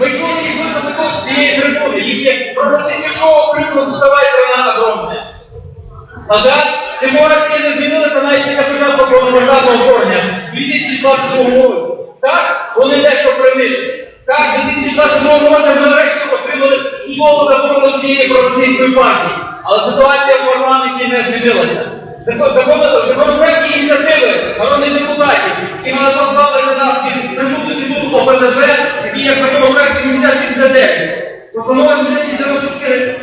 Ми чули їх виступи з цієї трибуни. Їхнє проросійське шоу крикнуло «Вставайте, вона нагромне». На жаль, ситуація не змінилася навіть після початку повномасштабного вторгнення в 2022 році. Так, вони дещо принижені. Так, в 2022 році ми нарешті отримали судову заборону цієї проросійської партії. Але ситуація в парламенті не змінилася. Закон- закон- Законопроектні такі як законопроект 8089, постанова 7694,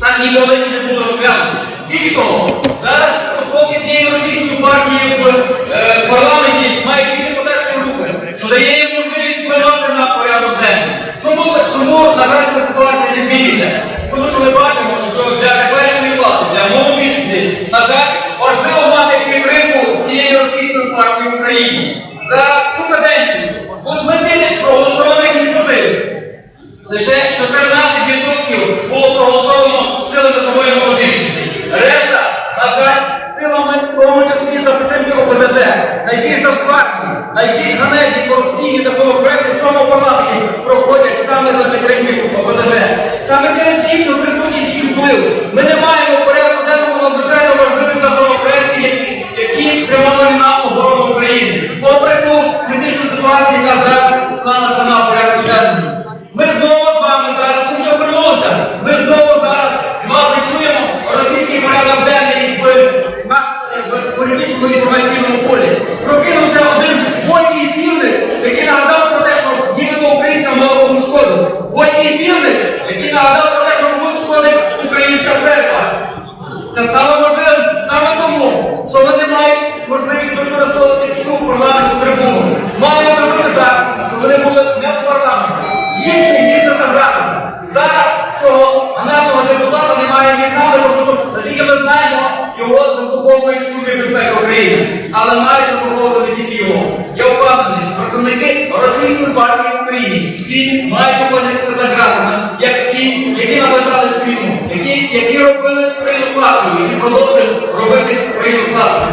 так ніколи не було розв'язано. Більш того, зараз поки цієї російської партії в е, парламенті мають дві депутатські групи, що дає їм можливість впливати на порядок денний. Чому, чому на жаль, ця ситуація не змінюється? Тому що ми бачимо, що для теперішньої влади, для монобільшості, на жаль, важливо мати підтримку цієї російської партії в Україні. За цю каденцію з 8 тисяч проголосованих ініціатив Лише 14% було проголосовано силами самої монобільшості. Решта, на жаль, силами в тому числі за підтримки ОПЗЖ. Найбільш зашкварні, найбільш ганебні корупційні законопроекти в цьому парламенті проходять саме за підтримки ОПЗЖ. Саме через їхню присутність і вплив ми не маємо в порядку денному надзвичайно важливих законопроєктів, які, які тримали на оборону України. Попри ту критичну ситуацію, яка зараз склалася на порядку денному. Ми знову з вами зараз що не вернулося. Ми знову зараз з вами чуємо російський порядок денний в нас е, в політичному інформаційному полі. Прокинувся один бойкий півник, який нагадав про те, що нібито українська мова кому шкодить. Бойкий півник, який нагадав про те, що комусь шкодить українська церква. Це стало можливим саме тому, що вони мають можливість використовувати цю парламентську трибуну. Маємо зробити так, щоб вони були не в парламенті. Їхнє місце за гратами. Зараз цього ганебного депутата немає між нами, тому що, наскільки ми знаємо, його заслуговують служби безпеки України. Але мають заслуговувати не тільки його. Я впевнений, що представники російської партії в Україні всі мають опинитися за ґратами, ті, які наближали цю війну, які, які робили Україну слабшою, які продовжують робити Україну слабшою.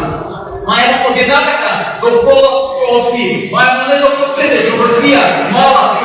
Маємо об'єднатися довкола цього всі. Маємо не допустити, щоб Росія мала